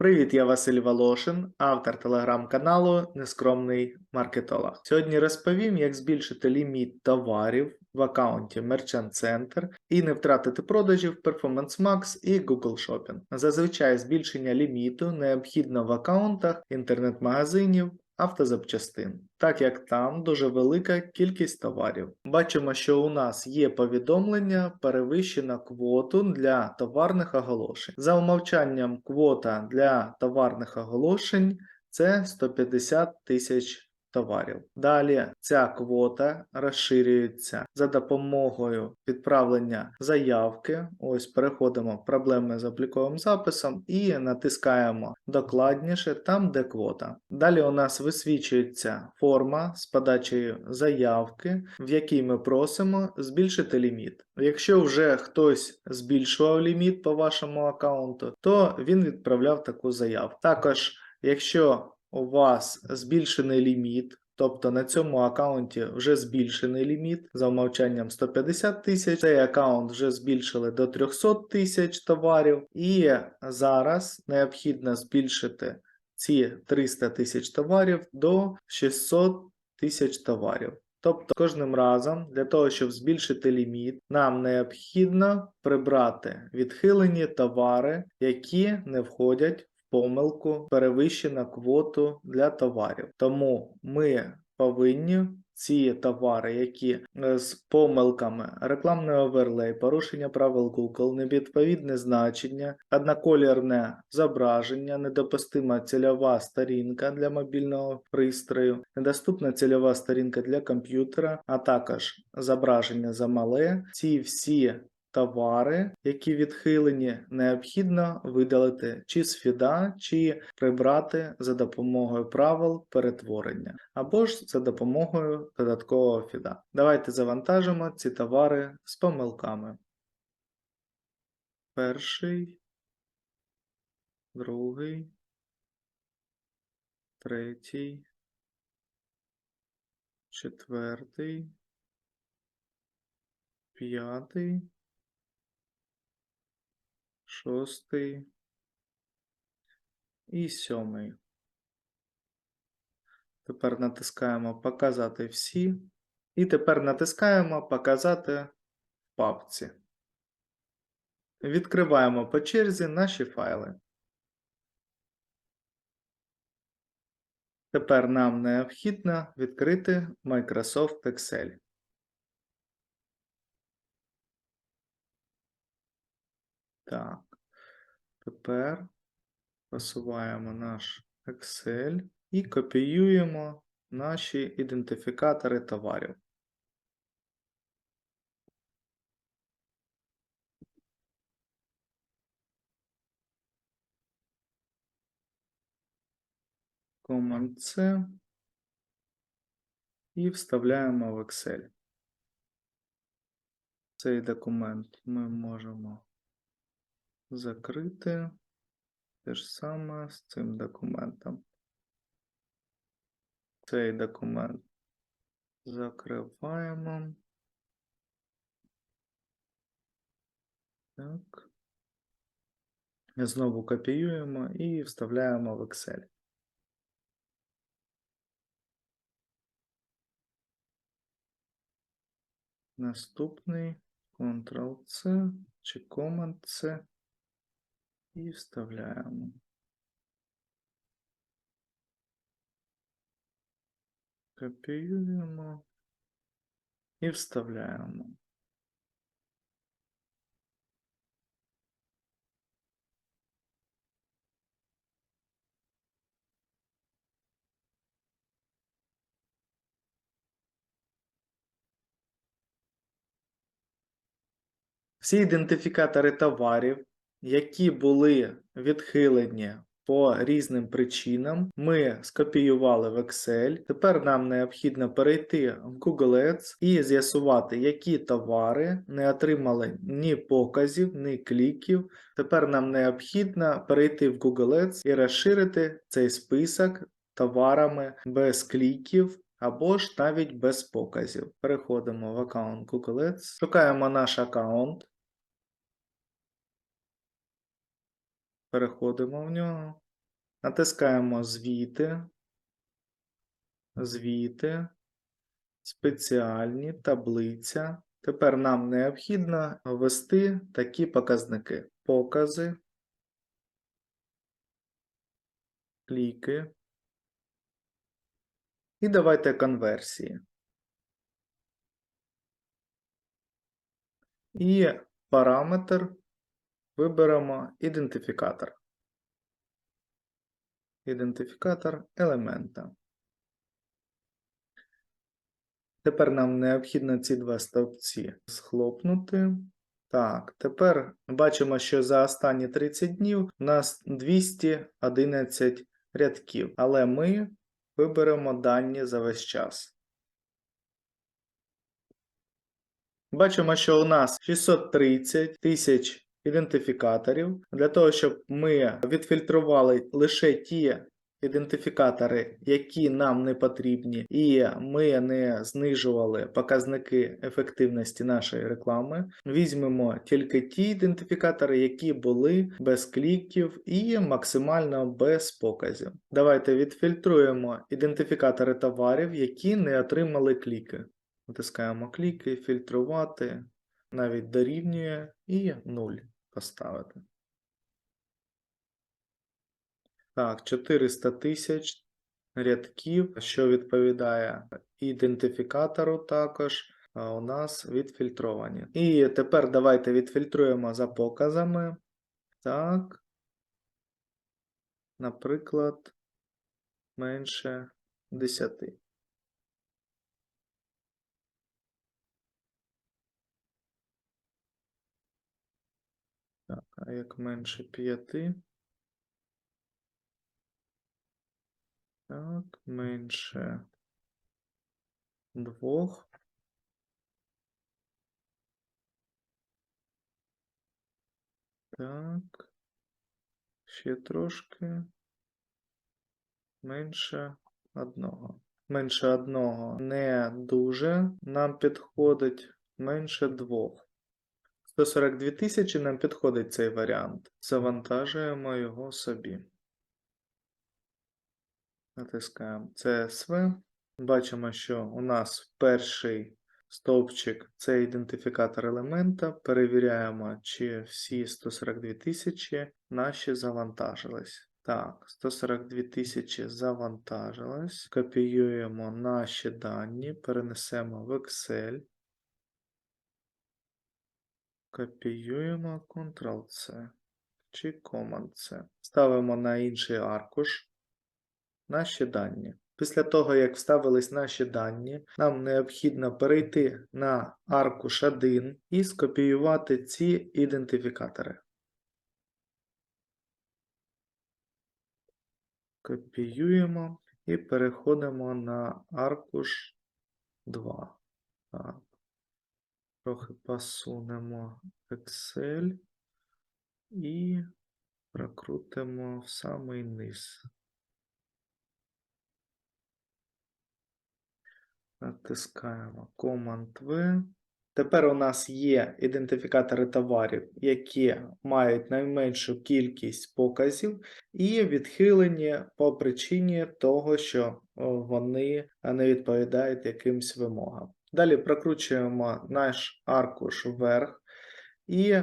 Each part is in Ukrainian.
Привіт, я Василь Волошин, автор телеграм-каналу Нескромний маркетолог. Сьогодні розповім, як збільшити ліміт товарів в аккаунті Merchant Center і не втратити продажів Performance Max і Google Shopping. Зазвичай збільшення ліміту необхідно в аккаунтах інтернет-магазинів. Автозапчастин, так як там дуже велика кількість товарів. Бачимо, що у нас є повідомлення перевищена квоту для товарних оголошень. За умовчанням квота для товарних оголошень це 150 тисяч товарів. Далі ця квота розширюється за допомогою відправлення заявки. Ось переходимо проблеми з обліковим записом і натискаємо докладніше там, де квота. Далі у нас висвічується форма з подачею заявки, в якій ми просимо збільшити ліміт. Якщо вже хтось збільшував ліміт по вашому аккаунту, то він відправляв таку заявку. Також, якщо у вас збільшений ліміт, тобто на цьому аккаунті вже збільшений ліміт за умовчанням 150 тисяч, цей аккаунт вже збільшили до 300 тисяч товарів, і зараз необхідно збільшити ці 300 тисяч товарів до 600 тисяч товарів. Тобто кожним разом для того, щоб збільшити ліміт, нам необхідно прибрати відхилені товари, які не входять помилку перевищена квоту для товарів. Тому ми повинні ці товари, які е, з помилками рекламний оверлей, порушення правил Google, невідповідне значення, одноколірне зображення, недопустима цільова сторінка для мобільного пристрою, недоступна цільова сторінка для комп'ютера, а також зображення замале. Ці всі товари, які відхилені, необхідно видалити чи з фіда, чи прибрати за допомогою правил перетворення, або ж за допомогою додаткового фіда. Давайте завантажимо ці товари з помилками. Перший, другий, третій, четвертий, п'ятий шостий і сьомий. Тепер натискаємо Показати всі. І тепер натискаємо Показати в папці. Відкриваємо по черзі наші файли. Тепер нам необхідно відкрити Microsoft Excel. Так. Тепер посуваємо наш Excel і копіюємо наші ідентифікатори товарів. Command-C і вставляємо в Excel. Цей документ ми можемо закрити. Те ж саме з цим документом. Цей документ закриваємо. Так. Знову копіюємо і вставляємо в Excel. Наступний Ctrl-C чи Command-C і вставляємо. Копіюємо і вставляємо. Всі ідентифікатори товарів, які були відхилені по різним причинам, ми скопіювали в Excel. Тепер нам необхідно перейти в Google Ads і з'ясувати, які товари не отримали ні показів, ні кліків. Тепер нам необхідно перейти в Google Ads і розширити цей список товарами без кліків. Або ж навіть без показів. Переходимо в аккаунт Google Ads, шукаємо наш аккаунт, Переходимо в нього. Натискаємо звіти, звіти, спеціальні, таблиця. Тепер нам необхідно ввести такі показники. Покази, кліки. І давайте конверсії. І параметр виберемо ідентифікатор. Ідентифікатор елемента. Тепер нам необхідно ці два стовпці схлопнути. Так, тепер бачимо, що за останні 30 днів у нас 211 рядків, але ми виберемо дані за весь час. Бачимо, що у нас 630 тисяч ідентифікаторів. Для того, щоб ми відфільтрували лише ті ідентифікатори, які нам не потрібні, і ми не знижували показники ефективності нашої реклами. Візьмемо тільки ті ідентифікатори, які були без кліків і максимально без показів. Давайте відфільтруємо ідентифікатори товарів, які не отримали кліки. Натискаємо кліки, фільтрувати, навіть дорівнює і 0 поставити. Так, 400 тисяч рядків, що відповідає ідентифікатору також а у нас відфільтровані. І тепер давайте відфільтруємо за показами. Так. Наприклад, менше 10. Так, а як менше 5? Так, менше двох. Так. Ще трошки. Менше одного. Менше одного не дуже нам підходить. Менше двох. 142 тисячі нам підходить цей варіант. Завантажуємо його собі. Натискаємо CSV. Бачимо, що у нас перший стовпчик це ідентифікатор елемента. Перевіряємо, чи всі 142 тисячі наші завантажились. Так, 142 тисячі завантажилось. Копіюємо наші дані, перенесемо в Excel. Копіюємо Ctrl-C чи Command-C. Ставимо на інший аркуш наші дані. Після того, як вставились наші дані, нам необхідно перейти на аркуш 1 і скопіювати ці ідентифікатори. Копіюємо і переходимо на аркуш 2. Так. Трохи посунемо Excel і прокрутимо в самий низ. Натискаємо Command-V. Тепер у нас є ідентифікатори товарів, які мають найменшу кількість показів, і відхилені по причині того, що вони не відповідають якимсь вимогам. Далі прокручуємо наш аркуш вверх і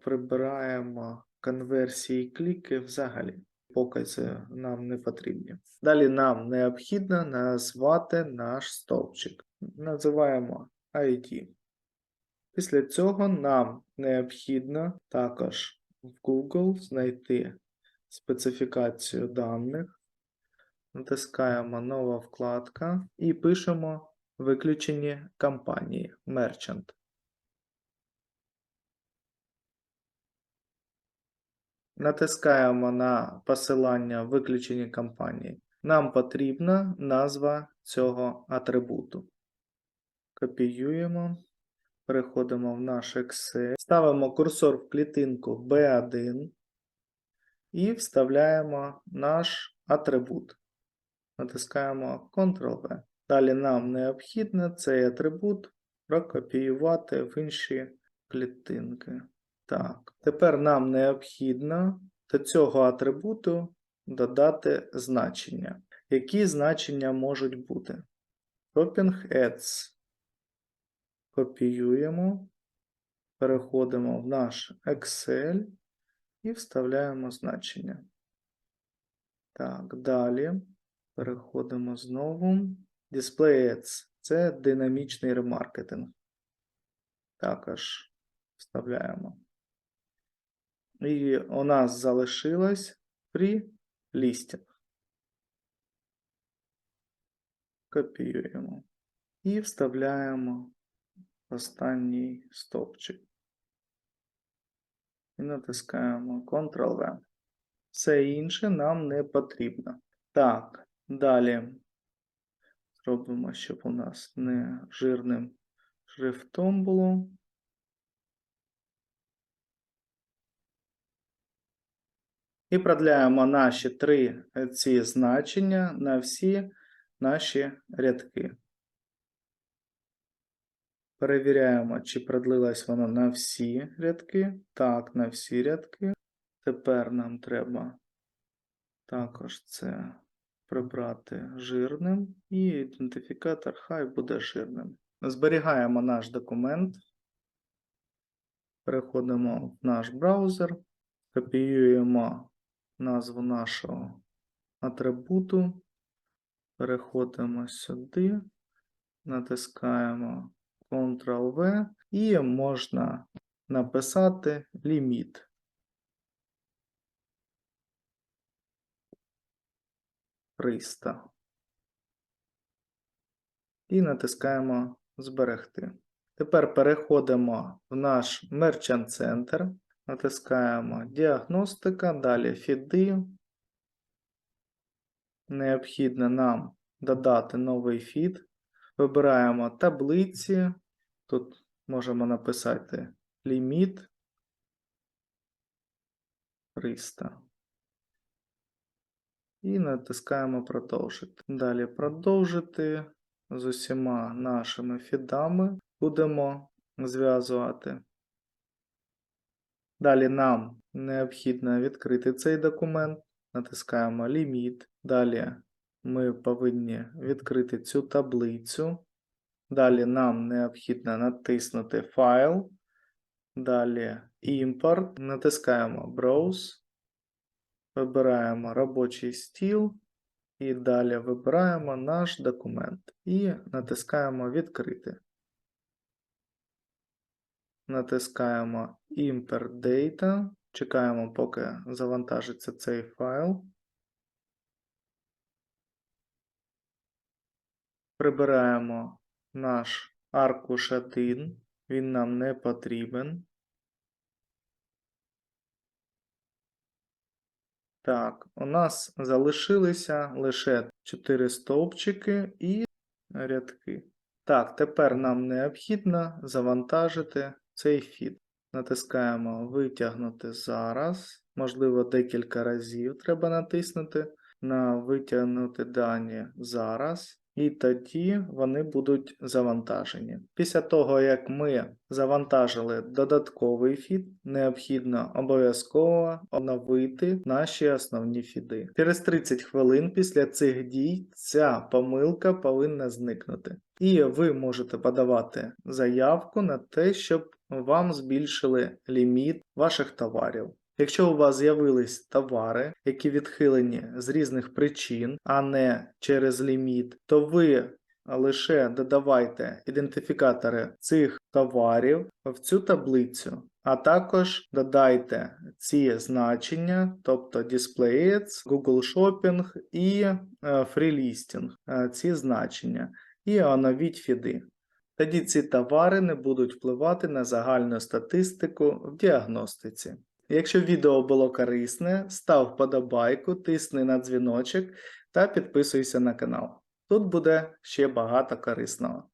прибираємо конверсії кліки взагалі покази нам не потрібні. Далі нам необхідно назвати наш стовпчик. Називаємо ID. Після цього нам необхідно також в Google знайти специфікацію даних. Натискаємо нова вкладка і пишемо виключені кампанії Merchant. Натискаємо на посилання виключені кампанії. Нам потрібна назва цього атрибуту. Копіюємо, переходимо в наш Excel, ставимо курсор в клітинку B1 і вставляємо наш атрибут. Натискаємо Ctrl-V. Далі нам необхідно цей атрибут прокопіювати в інші клітинки. Так, тепер нам необхідно до цього атрибуту додати значення. Які значення можуть бути? Shopping Ads. Копіюємо, переходимо в наш Excel і вставляємо значення. Так, далі переходимо знову. Display Ads це динамічний ремаркетинг. Також вставляємо. І у нас залишилось free listing. Копіюємо. І вставляємо останній стовпчик. І натискаємо Ctrl-V. Все інше нам не потрібно. Так, далі зробимо, щоб у нас не жирним шрифтом було. І продляємо наші три е, ці значення на всі наші рядки. Перевіряємо, чи продлилось воно на всі рядки. Так, на всі рядки. Тепер нам треба також це прибрати жирним, і ідентифікатор хай буде жирним. Зберігаємо наш документ. Переходимо в наш браузер, копіюємо назву нашого атрибуту, переходимо сюди, натискаємо Ctrl-V і можна написати ліміт. Триста. І натискаємо Зберегти. Тепер переходимо в наш Merchant Center, натискаємо Діагностика, далі фіди. Необхідно нам додати новий фід. Вибираємо таблиці. Тут можемо написати ліміт 300. І натискаємо продовжити. Далі продовжити з усіма нашими фідами будемо зв'язувати. Далі нам необхідно відкрити цей документ, натискаємо ліміт. Далі ми повинні відкрити цю таблицю. Далі нам необхідно натиснути файл. Далі імпорт. Натискаємо Browse. Вибираємо робочий стіл. І далі вибираємо наш документ і натискаємо Відкрити. Натискаємо Import Data. Чекаємо, поки завантажиться цей файл. Прибираємо наш аркуш 1, він нам не потрібен. Так, у нас залишилися лише 4 стовпчики і рядки. Так, тепер нам необхідно завантажити цей фід. Натискаємо Витягнути зараз. Можливо, декілька разів треба натиснути на Витягнути дані зараз. І тоді вони будуть завантажені. Після того, як ми завантажили додатковий фід, необхідно обов'язково оновити наші основні фіди. Через 30 хвилин після цих дій ця помилка повинна зникнути. І ви можете подавати заявку на те, щоб вам збільшили ліміт ваших товарів. Якщо у вас з'явились товари, які відхилені з різних причин, а не через ліміт, то ви лише додавайте ідентифікатори цих товарів в цю таблицю, а також додайте ці значення, тобто Display Ads, Google Shopping і Free Listing, ці значення, і оновіть фіди. Тоді ці товари не будуть впливати на загальну статистику в діагностиці. Якщо відео було корисне, став вподобайку, тисни на дзвіночок та підписуйся на канал. Тут буде ще багато корисного.